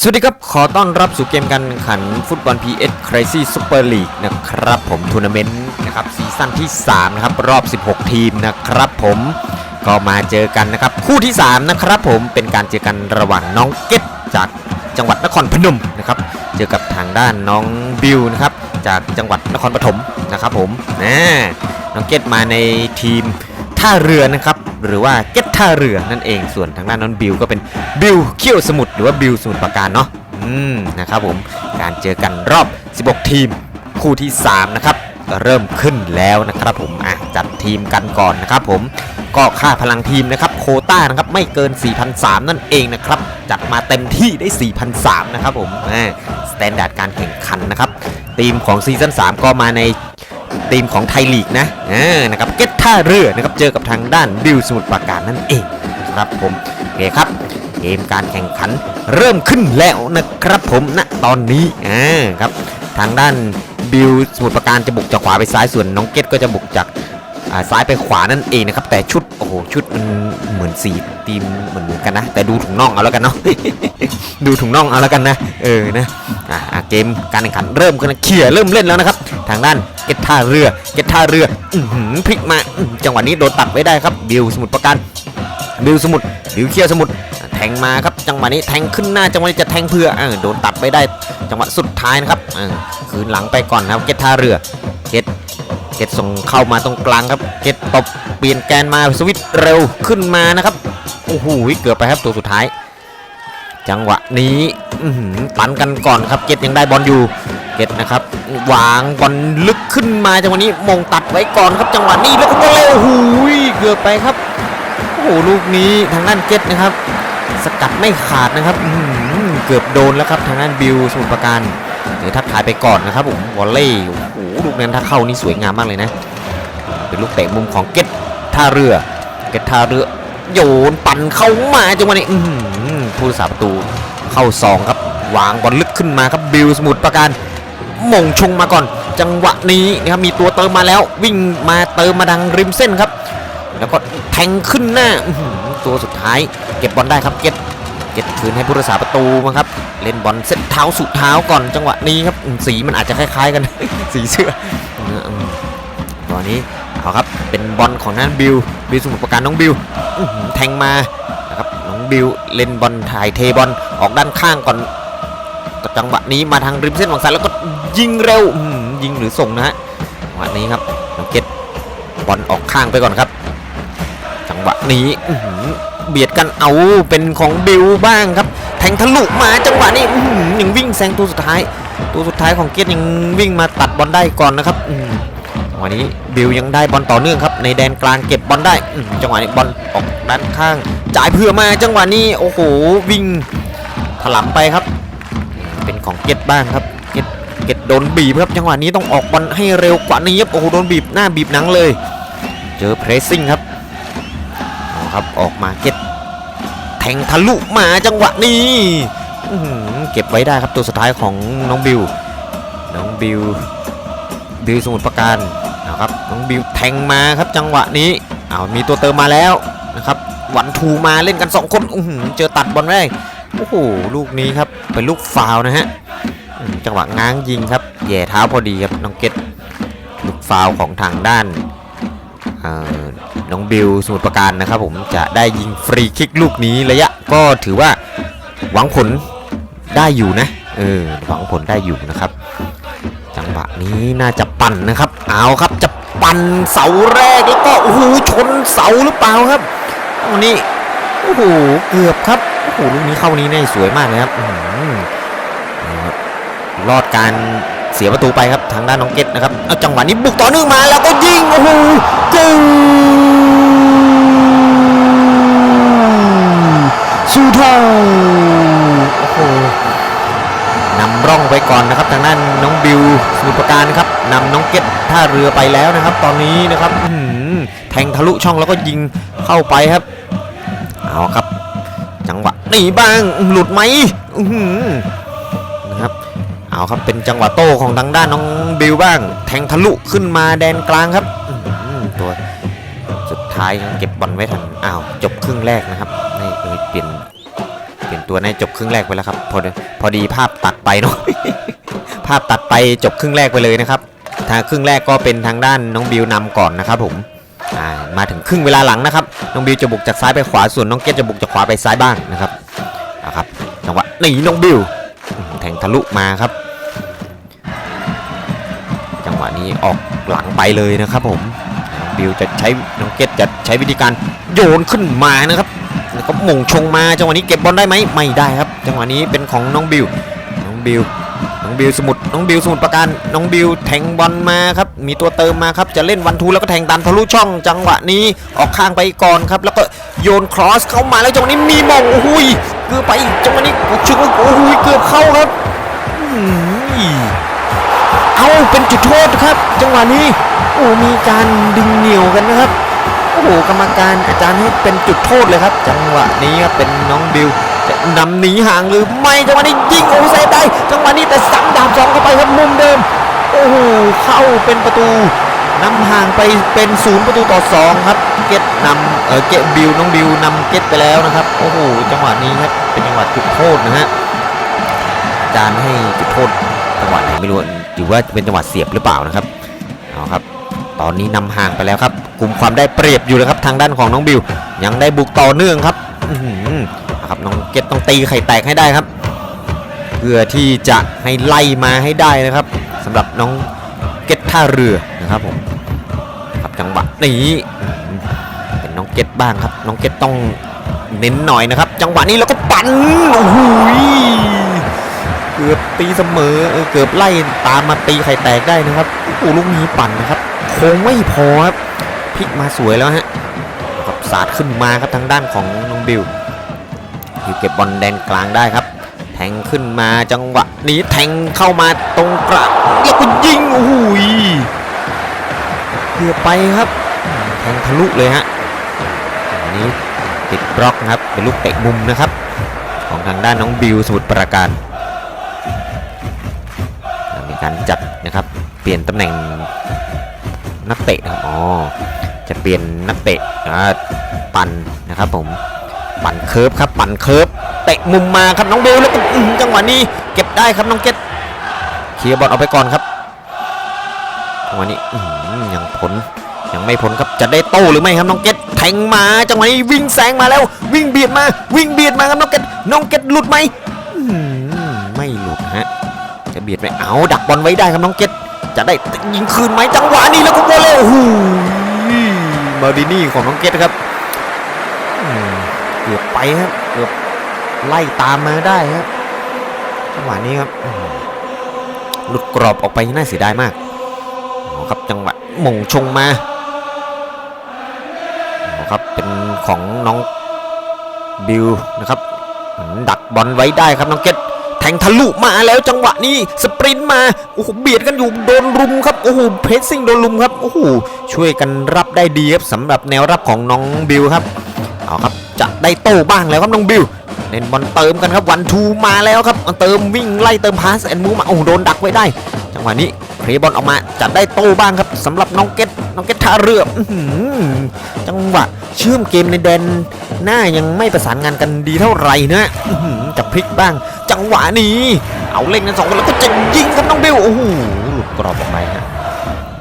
สวัสดีครับ ขอต้อนรับสู่เกมการแข่งขันฟุตบอล PS Crazy Super League นะครับผมทัวร์นาเมนต์นะครับซีซั่นที่ 3 นะครับ รอบ 16 ทีมนะครับผมก็มาเจอกันนะครับ คู่ที่ 3 นะครับผมเป็นการเจอกันระหว่างน้องเก็ตจากจังหวัดนครพนมนะครับ เจอกับทางด้านน้องบิวนะครับ จากจังหวัดนครปฐมนะครับผมนะน้องเก็ตมาในทีมท่าเรือนะครับ หรือว่าเก็ตท่าเรือนั่นเองส่วนทางด้านน้องบิวก็เป็นบิวเขี้ยวสมุทรหรือว่าบิวสมุทรปราการเนาะอืมนะครับผมการเจอกันรอบ 16 ทีมคู่ที่ 3 นะครับเริ่มขึ้นแล้วนะครับผมอะจัดทีมกันก่อนนะครับผมก็ค่าพลังทีมนะครับโคต้านะครับไม่เกิน 4,003นั่นเองนะครับจัดมาเต็มที่ได้ 4,003นะครับผมสแตนดาร์ดการแข่งขันนะครับทีมของซีซั่น3ก็มาใน ทีมของไทยลีกนะนะครับเก็ตท่าเรือนะครับเจอกับทางด้านบิวสมุทรปราการนั่นเองนะครับผมโอเคครับ เกมการแข่งขันเริ่มขึ้นแล้วนะครับผมณตอนนี้อ่าครับทางด้านบิวสมุทรปราการจะบุกจากขวาไปซ้ายส่วนน้องเกตก็จะบุกจากซ้ายไปขวานั่นเองนะครับ แต่ชุดโอ้โหชุดมันเหมือนสีทีมเหมือนเหมือนกันนะ แต่ดูถุงน่องเอาแล้วกันเนาะดูถุงน่องเอาแล้วกันนะเออนะอะเกมการแข่งขันเริ่มกันเขี่ยเริ่มเล่นแล้วนะครับ ทางด้านเกตท่าเรือเกตท่าเรืออืพลิกมาจังหวะนี้โดนตัดไว้ได้ครับบิวสมุทรปราการบิวสมุทรบิวเคียวสมุทรแทงมาครับจังหวะนี้แทงขึ้นหน้าจังหวะนี้จะแทงเพื่ออโดนตัดไปได้จังหวะสุดท้ายนะครับคืนหลังไปก่อนนะครับเกตท่าเรือเกตเกตส่งเข้ามาตรงกลางครับเกตตบเปลี่ยนแกนมาสวิตช์เร็วขึ้นมานะครับโอ้โหเกือบไปครับตัวสุดท้าย จังหวะนี้ตันกันก่อนครับเกตยังได้บอลอยู่ เก็ตนะครับวางบอลลึกขึ้นมาจังหวะนี้มงตัดไว้ก่อนครับจังหวะนี้แล้วก็โอ้โหเกือบไปครับโอ้โหลูกนี้ทางด้านเก็ตนะครับ สกัดไม่ขาดนะครับเกือบโดนแล้วครับทางด้านบิวสมุทรปราการเดี๋ยวทักทายไปก่อนนะครับผมวอลเล่โอ้โหลูกนั้นถ้าเข้านี่สวยงามมากเลยนะ เป็นลูกเตะมุมของเก็ตท่าเรือเก็ตท่าเรือโยนปั่นเข้ามาจังหวะนี้ผู้รักษาประตูเข้าซองครับวางบอลลึกขึ้นมาครับบิวสมุทรปราการ มงชงมาก่อน จังหวะนี้นะครับมีตัวเติมมาแล้ว วิ่งมาเติมมาดังริมเส้นครับ แล้วก็แทงขึ้นหน้าตัวสุดท้าย เก็บบอลได้ครับเก็ตเก็ตคืนให้ผู้รักษาประตูมาครับ เล่นบอลเส้นเท้าสุดเท้าก่อนจังหวะนี้ครับสีมันอาจจะคล้าย ๆ กัน สีเสื้อตอนนี้เอาครับเป็นบอลของนั้นบิวบิวสมุทรปราการน้องบิวแทงมานะครับน้องบิวเล่นบอลถ่ายเทบอลออกด้านข้างก่อนจังหวะนี้มาทางริมเส้นฝั่งซ้ายแล้วก็ ยิงเร็วยิงหรือส่งนะฮะจังหวะนี้ครับน้องเก็ตบอลออกข้างไปก่อนครับ จังหวะนี้เบียดกันเอาเป็นของบิวบ้างครับ แทงทะลุมาจังหวะนี้ยังวิ่งแซงตัวสุดท้าย ตัวสุดท้ายของเกียรติยังวิ่งมาตัดบอลได้ก่อนนะครับจังหวะนี้บิวยังได้บอลต่อเนื่องครับ ในแดนกลางเก็บบอลได้จังหวะนี้บอลออกด้านข้าง จ่ายเพื่อมาจังหวะนี้โอ้โหวิ่งถลำไปครับ เป็นของเกตบ้างครับ เกตเกตโดนบีบครับจังหวะนี้ต้องออกบอลให้เร็วกว่านี้ครับโอ้โหโดนบีบหน้าบีบหนังเลย เจอเพรสซิ่งครับครับออกมาเก็ตแทงทะลุมาจังหวะนี้เก็บไว้ได้ครับตัวสุดท้ายของน้องบิวน้องบิวบิวสมุทรปราการเอาครับน้องบิวแทงมาครับจังหวะนี้เอามีตัวเติมมาแล้วนะครับวันทูมาเล่นกันสองคนอือหือเจอตัดบอลได้โอ้โหลูกนี้ครับเป็นลูกฟาวนะฮะ จังหวะง้างยิงครับแย่เท้าพอดีครับน้องเกตลูกฟาวของทางด้านน้องบิวสมุทรปราการนะครับผมจะได้ยิงฟรีคิกลูกนี้ระยะก็ถือว่าหวังผลได้อยู่นะเออหวังผลได้อยู่นะครับ จังหวะนี้น่าจะปั่นนะครับเอาครับจะปั่นเสาแรกแล้วก็โอ้โหชนเสาหรือเปล่าครับวันนี้โอ้โหเกือบครับโอ้โหลูกนี้เข้านี้เนี่สวยมากเลยครับอื้อหือนะครับ รอดการเสียประตูไปครับทางด้านน้องเกตนะครับเอาจังหวะนี้บุกต่อเนื่องมาแล้วก็ยิงโอ้โหกูสุดท้ายโอ้โหนำร่องไปก่อนนะครับ ทางด้านน้องบิวสมุทรปราการครับนำน้องเกตท่าเรือไปแล้วนะครับ ตอนนี้นะครับแทงทะลุช่องแล้วก็ยิงเข้าไปครับเอาครับ จังหวะนี่บ้างหลุดไหม เอาครับเป็นจังหวะโต้ของทางด้านน้องบิวบ้าง แทงทะลุขึ้นมาแดนกลางครับตัวสุดท้ายเก็บบอลไว้ทันอ้าวจบครึ่งแรกนะครับนี่เอยเปลี่ยนเปลี่ยนตัวในจบครึ่งแรกไปแล้วครับพอดีพอดีภาพตัดไปเนาะภาพตัดไปจบครึ่งแรกไปเลยนะครับทางครึ่งแรกก็เป็นทางด้านน้องบิวนำก่อนนะครับผมมาถึงครึ่งเวลาหลังนะครับน้องบิวจะบุกจากซ้ายไปขวาส่วนน้องเกตจะบุกจากขวาไปซ้ายบ้างนะครับเอาครับจังหวะหนีน้องบิวแทงทะลุมาครับ นี้ออกหลังไปเลยนะครับผมน้องบิวจะใช้น้องเกตจะใช้วิธีการโยนขึ้นมานะครับแล้วก็หม่งชงมาจังหวะนี้เก็บบอลได้ไหมไม่ได้ครับจังหวะนี้เป็นของน้องบิวน้องบิวน้องบิวสมุดน้องบิวสมุดประการน้องบิวแทงบอลมาครับมีตัวเติมมาครับจะเล่นวันทูแล้วก็แทงตามทะลุช่อง จังหวะนี้ออกข้างไปก่อนครับ แล้วก็โยนครอสเข้ามาแล้วจังหวะนี้มีมองโอ้ยเกือบไปจังหวะนี้ชึกโอ้ยเกือบเข้าครับ เป็นจุดโทษครับ จังหวะนี้โอ้มีการดึงเหนียวกันนะครับโอ้โหกรรมการอาจารย์ให้เป็นจุดโทษเลยครับ จังหวะนี้ครับเป็นน้องบิวจะนำหนีห่างหรือไม่จังหวะนี้ยิงโอ้เซฟได้จังหวะนี้แต่ซ้ำดาบสองเข้าไปครับมุมเดิมโอ้โหเข้าเป็นประตูนำห่างไปเป็นศูนย์ประตูต่อสองครับเกตนำเออเกตบิวน้องบิวนำเกตไปแล้วนะครับโอ้โหจังหวะนี้ครับเป็นจังหวะจุดโทษนะฮะอาจารย์ให้จุดโทษจังหวะไหนไม่รู้ หรือว่าเป็นจังหวะเสียบหรือเปล่านะครับเอาครับ ตอนนี้นำห่างไปแล้วครับกลุ่มความได้เปรียบอยู่เลยครับทางด้านของน้องบิว ยังได้บุกต่อเนื่องครับอื้อหือนะครับน้องเกตต้องตีไข่แตกให้ได้ครับ เพื่อที่จะให้ไล่มาให้ได้นะครับสำหรับน้องเกตท่าเรือนะครับผมครับจังหวะนี้เป็นน้องเกตบ้างครับ น้องเกตต้องเน้นหน่อยนะครับ จังหวะนี้แล้วก็ปั่นโอ้โห เกือบตีเสมอเออเกือบไล่ตามมาตีไข่แตกได้นะครับโอ้ลูกนี้ปั่นนะครับคงไม่พอครับพลิกมาสวยแล้วฮะกับสาดขึ้นมาครับทางด้านของน้องบิวอยู่เก็บบอลแดนกลางได้ครับ แทงขึ้นมาจังหวะนี้แทงเข้ามาตรงกลางแล้วก็ยิงโอ้โหยเกือบไปครับแทงทะลุเลยฮะอันนี้ติดบล็อกนะครับเป็นลูกเตะมุมนะครับ ของทางด้านน้องบิวสมุทรปราการ การจัดนะครับ เปลี่ยนตำแหน่งนักเตะนะครับอ๋อจะเปลี่ยนนักเตะปั่นนะครับผมปั่นเคิร์ฟครับปั่นเคิร์ฟเตะมุมมาครับน้องเบลแล้วก็จังหวะนี้เก็บได้ครับน้องเกตเคลียร์บอลออกไปก่อนครับจังหวะนี้ยังผลยังไม่ผลครับจะได้โต้หรือไม่ครับน้องเกตแทงมาจังหวะนี้วิ่งแซงมาแล้ว วิ่งเบียดมา วิ่งเบียดมาครับน้องเกตน้องเกตหลุดไหม บียดไหมเอาดักบอลไว้ได้ครับน้องเกตจะได้ยิงคืนไหมจังหวะนี้แล้วก็โวอลเลยโอ้โหมาดินี่ของน้องเกตครับเกือบไปครับเกือบไล่ตามมาได้ครับจังหวะนี้ครับหลุดกรอบออกไปน่าเสียดายมากครับจังหวะมงชงมาครับเป็นของน้องบิวนะครับดักบอลไว้ได้ครับน้องเกต งทะลุมาแล้วจังหวะนี้สปรินต์มาโอ้โหเบียดกันอยู่โดนรุมครับโอ้โหเพรสซิ่งโดนรุมครับโอ้โหช่วยกันรับได้ดีครับสำหรับแนวรับของน้องบิวครับเอาครับจะได้โต้บ้างแล้วครับน้องบิวเล่นบอลเติมกันครับวันทูมาแล้วครับเติมวิ่งไล่เติมพาสแอนมูมาโอ้โหโดนดักไว้ได้ จังหวะนี้เคลียร์บอลออกมาจะได้โต้บ้างครับสำหรับน้องเกตน้องเกตท่าเรืออจังหวะเชื่อมเกมในแดนหน้ายังไม่ประสานงานกันดีเท่าไหร่นะอื้อจะพลิกบ้าง งหวะนี้ เอาเล่นกันสองคนแล้วก็จะยิงครับน้องเบลโอ้โหหลุดกรอบออกไปฮะ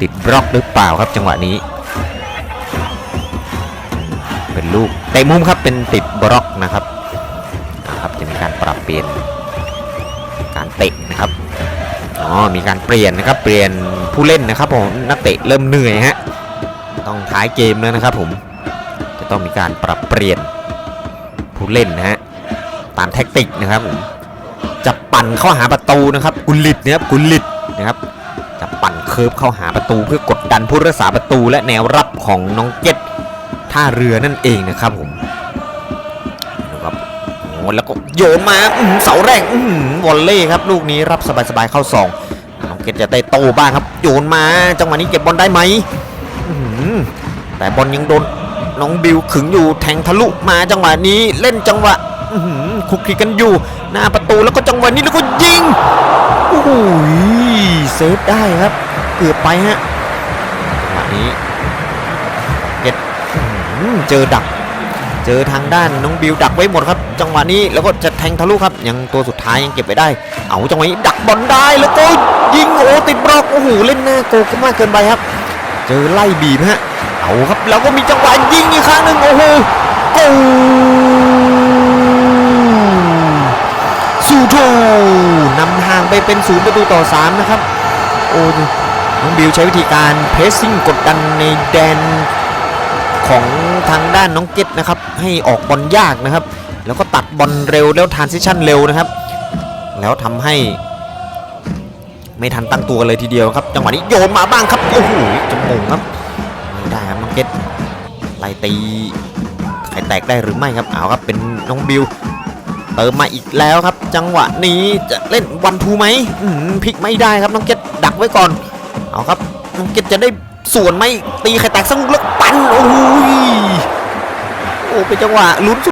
ติดบล็อกหรือเปล่าครับจังหวะนี้ เป็นลูกเตะมุมครับเป็นติดบล็อกนะครับนะครับจะมีการปรับเปลี่ยนการเตะนะครับอ๋อมีการเปลี่ยนนะครับเปลี่ยนผู้เล่นนะครับผมนักเตะเริ่มเหนื่อยฮะต้องท้ายเกมแล้วนะครับผมจะต้องมีการปรับเปลี่ยนผู้เล่นนะฮะตามแท็กติกนะครับผม จะปั่นเข้าหาประตูนะครับ กุลิตนะครับกุลิตนะครับ จะปั่นเคิร์ฟเข้าหาประตู เพื่อกดดันผู้รักษาประตูและแนวรับของน้องเก็ตท่าเรือนั่นเองนะครับผมนะครับโอ้แล้วก็โยนมาอือเสาแรกอื้อหือวอลเล่ครับ ลูกนี้รับสบายๆเข้าสองน้องเกตจะได้โตบ้างครับ โยนมาจังหวะนี้เก็บบอลได้ไหมแต่บอลยังโดนน้องบิวขึงอยู่แทงทะลุมาจังหวะนี้เล่นจังหวะอื คุกคลิกกันอยู่ หน้าประตูแล้วก็จังหวะนี้แล้วก็ยิงโอ้โหเซฟได้ครับ เกือบไปฮะจังหวะนี้เก็ตเจอดัก เจอทางด้านน้องบิวดักไว้หมดครับ จังหวะนี้แล้วก็จะแทงทะลุครับ ยังตัวสุดท้ายยังเก็บไว้ได้ เอาจังหวะนี้ดักบอลได้แล้วก็ยิงโอ้ติดบล็อกโอ้โหเล่นหน้าโกก็มากเกินไปครับ เจอไล่บีบฮะเอาครับแล้วก็มีจังหวะยิงอีกครั้งหนึ่งโอ้โหโอ้สู โทนำห่างไปเป็นศูนย์ประตูต่อสามนะครับ โอ้น้องบิวใช้วิธีการเพรสซิ่งกดดันในแดนของทางด้านน้องเกตนะครับ ให้ออกบอลยากนะครับ แล้วก็ตัดบอลเร็วแล้วทานซิชันเร็วนะครับ แล้วทำให้ ไม่ทันตั้งตัวเลยทีเดียวครับ จังหวะนี้โยนมาบ้างครับ โอ้โหจมูกครับไม่ได้ครับน้องเกตไล่ตีไข่แตกได้หรือไม่ครับเอาครับเป็นน้องบิว เติมมาอีกแล้วครับ จังหวะนี้จะเล่นวันทูไหมอืมพลิกไม่ได้ครับน้องเกตดักไว้ก่อน เอาครับน้องเกตจะได้ส่วนไหมตีไข่แตกสักลูกแล้วปั่นโอ้โหยโอ้เป็นจังหวะลุ้น